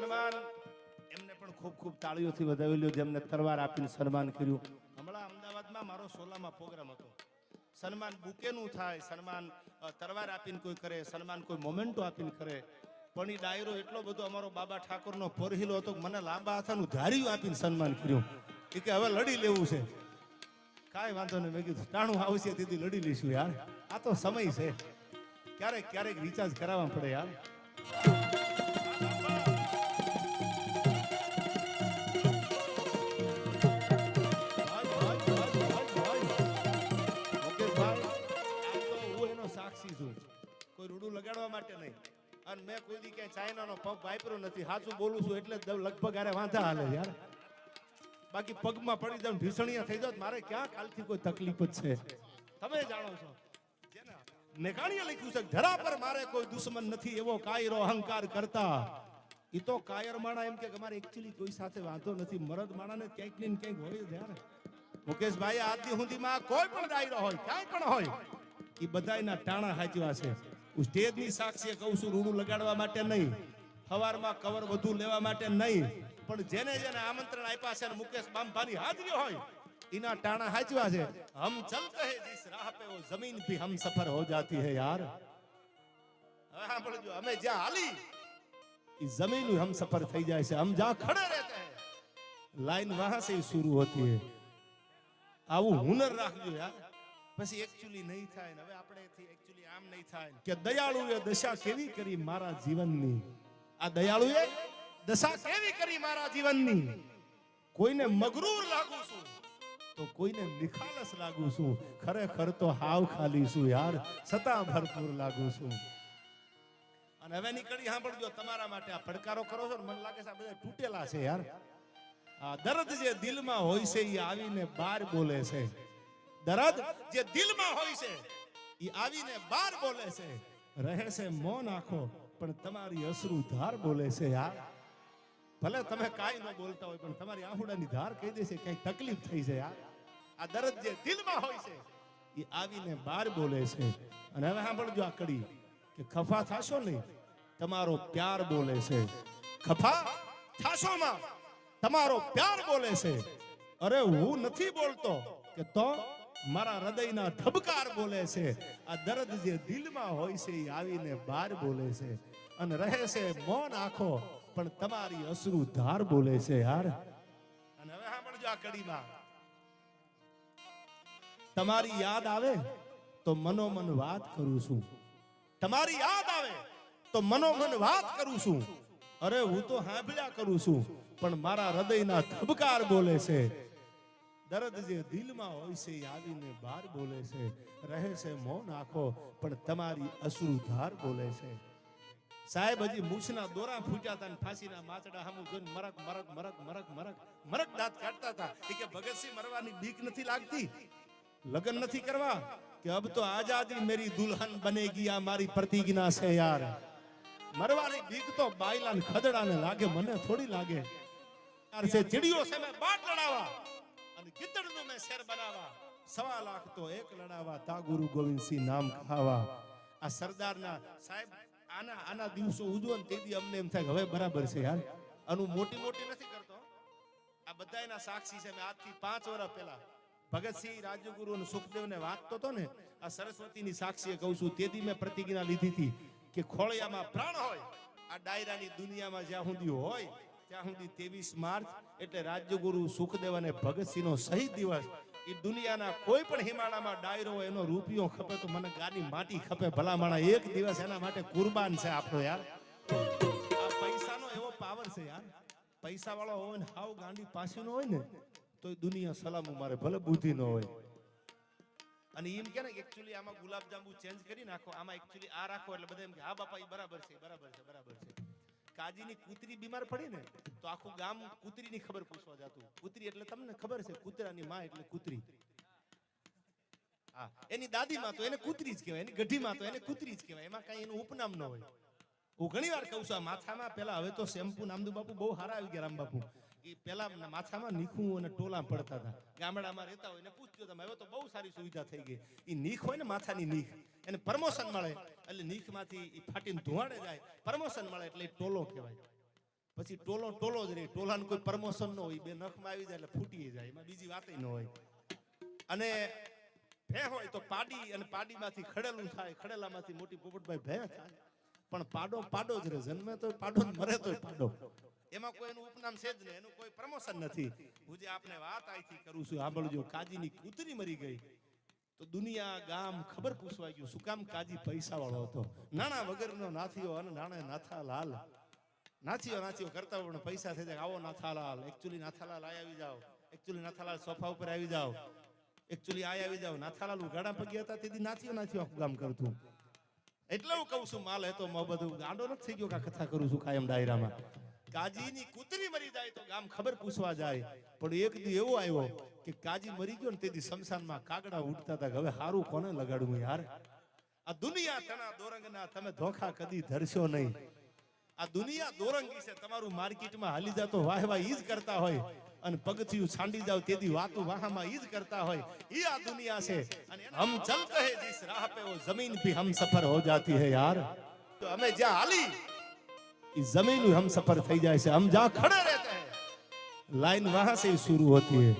સન્માન. એમને પણ ખૂબ ખૂબ તાળીઓથી વધાવેલું જેમને તરવાર આપીને સન્માન કર્યું. હમણાં અમદાવાદમાં મારો સોલામાં પ્રોગ્રામ હતો. સન્માન બુકેનું થાય, સન્માન તરવાર આપીને કોઈ કરે, સન્માન કોઈ મોમેન્ટો આપીને કરે. પણ એ ડાયરો એટલો બધો અમારો બાબા ઠાકોરનો પરહિલો હતો મને લાંબા હાથાનું ધાર્યું આપીને સન્માન કર્યું. કે હવે લડી લેવું છે. કાંઈ વાંધો નહીં. મેં કીધું, ટાણું આવશે તેથી લડી લઈશું યાર. આ તો સમય છે. ક્યારેક ક્યારેક રિચાર્જ કરાવવા પડે યાર. માટે નહીં. અને મેં કોઈ દી ક્યાંય ચાઇનાનો પગ વાપર્યો નથી. સાચું બોલું છું એટલે લગભગ આરે વાંધા હાલે યાર. બાકી પગમાં પડી જાવ ભીષણિયા થઈ જાવ મારે ક્યાં કાલથી કોઈ તકલીફ જ છે? તમે જાણો છો. મેઘાણીએ લખ્યું છે ધરા પર મારે કોઈ દુશ્મન નથી, એવો કાયરો અહંકાર કરતા. એ તો કાયર માણા એમ કે અમારે એકચ્યુઅલી કોઈ સાથે વાંધો નથી. મરદ માણાને ક્યાંક ને ક્યાંક હોય યાર. મુકેશભાઈ આજની સુધીમાં કોઈ પણ ડાયરો હોય, ક્યાંય પણ હોય એ બધાયના ટાણા હાચવા છે. હું સ્ટેજની કહું છું, રૂડું લગાડવા માટે નહીં. સવારમાં કવર વધુ લેવા માટે નહીં. પણ જેને જેને આમંત્રણ આપ્યા છે મુકેશ બામભાની હાજરી હોય, એના ટાણા હાચવા છે. હમ ચલતે હે જીસ રાહ પે વો જમીન ભી હમ સફર હો જાતી હે યાર. સાંભળજો, અમે જ્યાં હાલી એ જમીન હમ સફર થઈ જાય છે. હમ જ્યાં ખડે રહેતે હે, લાઈન વહાં સે શુરુ હોતી હે. આવું હુનર રાખજો યાર. પછી એકચ્યુઅલી નહીં થાય ને. હવે આપણે એકચ્યુઅલી આમ નહીં થાય કે દયાળુએ દશા કેવી કરી મારા જીવનની? આ દયાળુએ દશા કેવી કરી મારા જીવનની? કોઈને મગરૂર લાગુ છું. તો કોઈને નિખાલસ લાગુ છું. ખરેખર તો હાવ ખાલી છું યાર. છતાં ભરપૂર લાગુ છું. અને હવે નીકળી સાંભળજો તમારા માટે આ પડકારો કરો છો ને મને લાગે છે આ બધા તૂટેલા છે યાર. આ દર્દ જે દિલમાં હોય છે એ આવીને બાર બોલે છે. દર્દ જે દિલમાં હોય છે એ આવીને બાર બોલે છે. રહે છે મૌન આખો, પણ તમારી અશ્રુ ધાર બોલે છે યાર ભલે તમે કાંઈ ન બોલતા હોય, પણ તમારી આહુડાની ધાર કહી દેશે કઈ તકલીફ થઈ છે યાર આ દરદ જે દિલમાં હોય છે એ આવીને બાર બોલે છે. અને હવે સાંભળજો આ કડી, કે ખફા થાશો નહીં તમારો પ્યાર બોલે છે. ખફા થાશો તમારો પ્યાર બોલે છે. અરે હું નથી બોલતો કે તો મારા હૃદયના ધબકાર બોલે છે. આ દર્દ જે દિલમાં હોય છે, એ આવીને બાર બોલે છે. અને રહે છે મૌન આખો, પણ તમારી અશ્રુ ધાર બોલે છે યાર. અને હવે સાંભળજો આ કડીમાં. તમારી યાદ આવે તો મનોમન વાત કરું છું. તમારી યાદ આવે તો મનોમન વાત કરું છું. અરે હું તો સાંભળ્યા કરું છું, પણ મારા હૃદયના ધબકાર બોલે છે. દર્દ જે દિલમાં હોય છે આવીને બહાર બોલે છે. રહે છે, મૌન આંખો, પણ તમારી અશ્રુ ધાર બોલે છે. સાહેબ, હજી મૂછના દોરા ફૂટ્યા હતા ફાંસીના માચડા સામું જોઈને મરક મરક મરક મરક મરક મરક દાંત કાઢતા હતા કે ભગતસિંહ મરવાની બીક નથી લાગતી? લગ્ન નથી કરવા? કે અબ તો આઝાદી મેરી દુલ્હન બનેગી, આ મારી પ્રતિજ્ઞા છે યાર. મરવાની બીક તો બાયલા ને ખદડાને લાગે, મને થોડી લાગે. યાર છે, ચીડિયો છે, મેં બાટ લડાવા. ગીતડનું બનાવવા સવા લાખ તો એક લડાવા, તા ગુરુ ગોવિંદસિંહ નામ ખાવા. આ સરદારના સાહેબ, આના આના દિવસો ઉજવો ને તેથી અમને એમ થાય હવે બરાબર છે યાર. આનું મોટી મોટી નથી કરતો. આ બધા એના સાક્ષી છે મેં આજથી પાંચ વર્ષ પહેલા. ભગતસિંહ રાજગુરુ અને સુખદેવને વાંચતો હતો ને, આ સરસ્વતીની સાક્ષીએ કહું છું તેથી મેં પ્રતિજ્ઞા લીધી હતી કે ખોળિયામાં પ્રાણ હોય, આ ડાયરાની દુનિયામાં જ્યાં સુધી હોય ત્યાં ત્રેવીસ માર્ચ એટલે રાજ્યગુરુ સુખદેવ અને ભગતસિંહનો શહીદ દિવસ. એ દુનિયાના કોઈ પણ હિમાલયમાં ડાયરો એનો રૂપિયો ખપે તો મને ગાની માટી ખપે. ભલામણા એક દિવસ એના માટે કુરબાન છે આપણો યાર. પૈસાનો એવો પાવર છે યાર. પૈસા વાળો હોય ને, હાવ ગાંડી પાસીનો હોય ને તો દુનિયા સલામ મારે, ભલે બુદ્ધિ ન હોય. અને એમ કે ને એકચ્યુઅલી આમાં ગુલાબ જાંબુ ચેન્જ કરી નાખો. આમાં એકચ્યુઅલી આ રાખો એટલે બધા એમ કે, હા બાપા એ બરાબર છે બરાબર છે બરાબર છે. કાજીની કૂતરી બીમાર પડી ને, તો આખું ગામ કૂતરીની ખબર પૂછવા જતું. કૂતરી એટલે તમને ખબર છે, કૂતરાની માં એટલે કૂતરી. હા, એની દાદી માં તો એને કૂતરી જ કહેવાય, એની ગઢી માં તો એને કૂતરી જ કહેવાય, એમાં કઈ એનું ઉપનામ ન હોય. હું ઘણી વાર કહું છું, આ માથામાં પેલા હવે તો શેમ્પુ નામદુ બાપુ બહુ સારા આવી ગયા રામ બાપુ પેલા માથામાં નીખું અને ટોલા પડતા હતા. ગામડામાં રહેતા હોય ને પૂછજો હવે તો બહુ સારી સુવિધા થઈ ગઈ. એ નીખ હોય ને માથાની નીખ, એને પ્રમોશન મળે. એટલે નીખમાંથી એ ફાટીને ધુવાડે જાય. પ્રમોશન મળે એટલે ટોલો કહેવાય. પછી ટોલો ટોલો જ રહે. ટોલાને કોઈ પ્રમોશન ન હોય બે નખમાં આવી જાય એટલે ફૂટી જાય. એમાં બીજી વાત ન હોય. અને ભે હોય તો પાડી અને પાડીમાંથી ખડેલું થાય. ખડેલામાંથી મોટી પોપટભાઈ ભે થાય પણ પાડો પાડો જ રહે. જન્મે તો પાડો મરે તો પાડો. એમાં કોઈ એનું ઉપનામ છે જ નહીં. એનું કોઈ પ્રમોશન નથી. હું જે આપને વાત આઈથી કરું છું, સાંભળજો, કાજીની કૂતરી મરી ગઈ. તો દુનિયા ગામ ખબર પૂછવા ગયું, શું કામ કાજી પૈસા વાળો હતો? નાણા વગરનો નાથીઓ અને નાણા નાથા લાલ નાથીઓ નાથીઓ કરતા પણ પૈસા થઈ જાય. આવો નાથાલાલ એકચ્યુઅલી નાથાલાલ આ આવી જાઓ. એકચ્યુઅલી નાથાલાલ સોફા ઉપર આવી જાઓ. એકચ્યુઅલી આ આવી જાઓ. નાથાલાલ ઉઘાડા પગ્યા હતા, તેથી નાથીઓ નાથીઓ આખું ગામ કરતું. એટલે હું કહું છું, માલ તો બધું ગાંડો નથી ગયો કથા કરું છું કાયમ ડાયરામાં. કાજીની કૂતરી મરી જાય તો ગામ ખબર પૂછવા જાય. પણ એક દી એવો આવ્યો કે કાજી મરી ગયો ને તેથી શમશાનમાં કાગડા ઉડતા હતા હવે હારું કોને લગાડવું યાર? આ દુનિયા તના દોરંગના તમે ધોખા કદી ધરશો નહીં. આ દુનિયા દોરંગી છે, તમારું માર્કેટમાં હાલી જાતો વાહ વાહ ઈ જ કરતા હોય. અને પગથિયું છાંડી જાવ તેદી વાતો વાહામાં ઈ કરતા હોય. ઈ આ દુનિયા છે. અને હમ ચલતે હે જીસ રાહ પે વો જમીન ભી હમ સફર હો જાતી હે યાર. તો અમે જ્યાં હાલી ઈ જમીન હમ સફર થઈ જાય છે. હમ જ્યાં ખડે રહેતે હે. લાઈન વહાં સે શરૂ હોતી હે.